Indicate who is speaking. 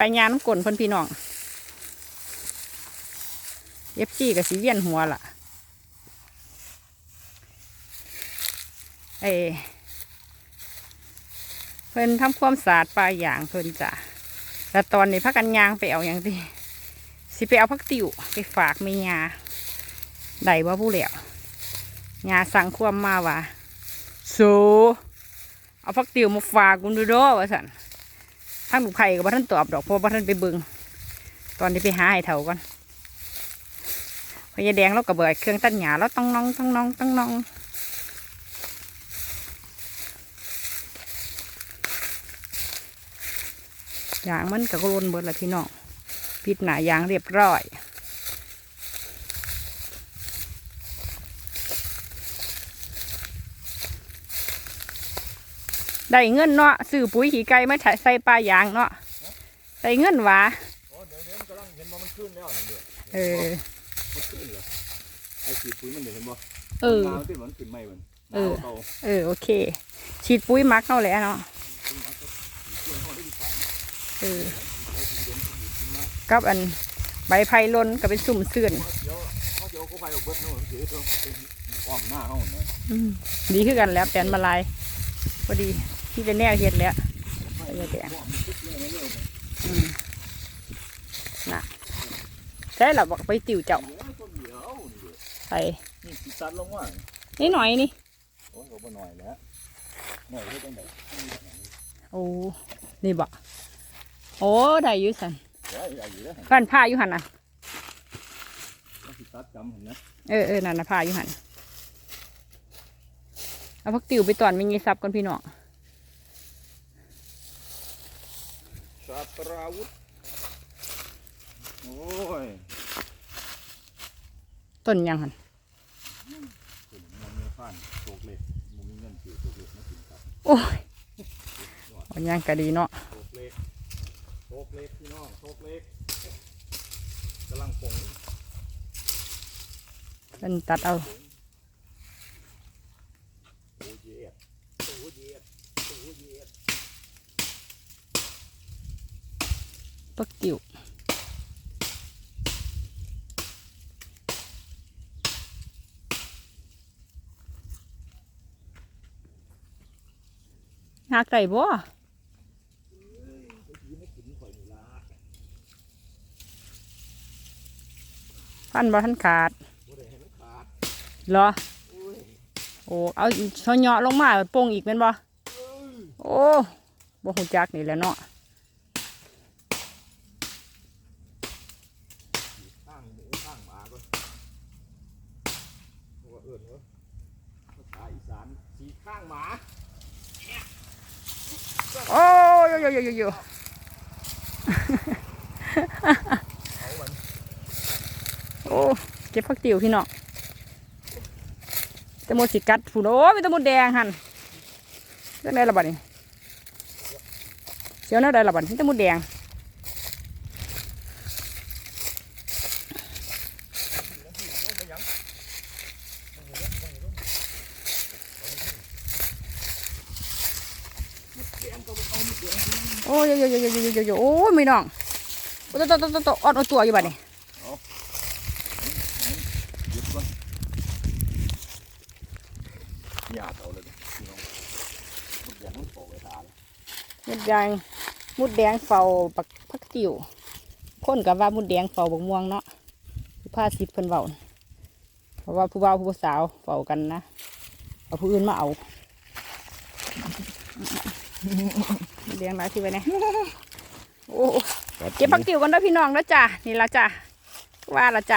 Speaker 1: ไปยางน้ำกลนเพิ่นพี่น้องเอฟซีกับสีเวียนหัวล่ะเอเพิ่นทำความสะอาดปลาอย่างเพิ่นจ้ะแล้วตอนนี้พักกันยางไปเอาอย่างที่สิไปเอาพักติวไปฝากเมียาได้ว่าผู้เหลียวยาสั่งความมาว่าสูเอาพักติวมาฝากกุนดูโดว่าสัน ทางลูกไผ่ก็บ่ทันตอบดอกเพราะบ่ทันไปเบิงตอนนี้ไปหาให้เถาก่อนพญาแดงเราก็เบิดเครื่องตัดหญ้าแล้วต้องน้องต้องน้องต้องน้องยางมันก็โลนเบิดละพี่น้องปิดหนายางเรียบร้อย ได้เงินเนาะซื้อปุ๋ยขี้ไก่มาใส่ปลายางเนาะได้เงินหวะ
Speaker 2: เดี๋ยวเดี๋ยวมันกำลังเห็นว่ามันขึ้นแล้วนี่เดี๋ยว
Speaker 1: เออ
Speaker 2: มันขึ้นเหรอไอ้สีปุ๋ยมันเดี๋ยวเห็นบ่
Speaker 1: เออ
Speaker 2: น้ำที่มันขึ้นไม่มัน
Speaker 1: เออ
Speaker 2: เอ
Speaker 1: อโอเค ฉีดปุ๋ยมักเนาแหละเนาะเออกับอันใบไผ่ล้นก็เป็นสุ่มเสื่อน
Speaker 2: เดี๋ยวามหน้าเขาเหมือนนะ
Speaker 1: ดีขึ้นกันแล้วแปลนมาลายพอดี ที่จะแนวเห็ดแล้วเยอะแยะน่ะใช่หรอบอกไปติวเจ้าไป
Speaker 2: นี่
Speaker 1: หน่อยนี่
Speaker 2: โอ้หน่อยแล้วหน่อยได้ไหน
Speaker 1: โอ้นี่บอกโอ้ได้ยุ่สันกันผ้าอยู่หันอะ
Speaker 2: เอ
Speaker 1: อเออนั่นนะผ้าอยู่หันเอาพักติวไปตอนไม่งี้ซับกันพี่น้อ
Speaker 2: ตราวุธ โอ้ย
Speaker 1: ต้นยังหัน
Speaker 2: ขึ้นมันมีฟันโตกเล็กมันมีเงินซื้อโตกเล็กมากินครับ
Speaker 1: โอ้ยเอายังก็ดีเนาะ
Speaker 2: โตกเล็กโตกเล็กพี่น้องโตกเล็กกำลังปง
Speaker 1: เป็นตัดเอา
Speaker 2: โอ้เย็ดโอ้เย็ดโอ้เย็ด
Speaker 1: พักติวหาไก่บ่
Speaker 2: ยืนให้กินข่อยนี่ละ
Speaker 1: ฟันบ่ทันขาด
Speaker 2: บ่ได้ให้มันขาด
Speaker 1: เหรอ
Speaker 2: โอ้ย
Speaker 1: โอ้เอาชอนเหยาะลงมาโป่งอีกเป็นบ่ โอ้บ่หูจักนี่แหล้วเนาะ
Speaker 2: ข้างหมูข้างหมาก่อน เพราะว่าเอิ้นว่าภาษาอีสานสีข้างหมา
Speaker 1: โอ้ยโยโยโยโย
Speaker 2: เอามัน
Speaker 1: โอ้เก็บผักติ๋วพี่น้องแตะมดสิกัดผู้โอ้มีแตะมดแดงหันเรื่องใดละบัดนี่เสียวแนวใดละบัดมีแตะมดแดง โอ้ยยยโยโยโยโยยโอ้ยม่น้องโตโตโตโตโตอดตัวอยู่บ้าน
Speaker 2: นี่ยาเอาเลยมุดแดงมุดโไปตา
Speaker 1: มุดแดงมุดแดงเฝ้าปักพักจิ๋วคนกับว่ามุดแดงเฝ้าบักม่วงเนาะผ้าสิบเพิ่นเฝ้าเพราะว่าผู้บ่าวผู้สาวเฝ้ากันนะเอาผู้อื่นมาเอา มุดแดงหลายที่ไว้เนี่ยโอ้เก็บผักติ๋วกันเด้อพี่น้องแล้วจ้ะนี่ละจ้ะว่าละจ้ะ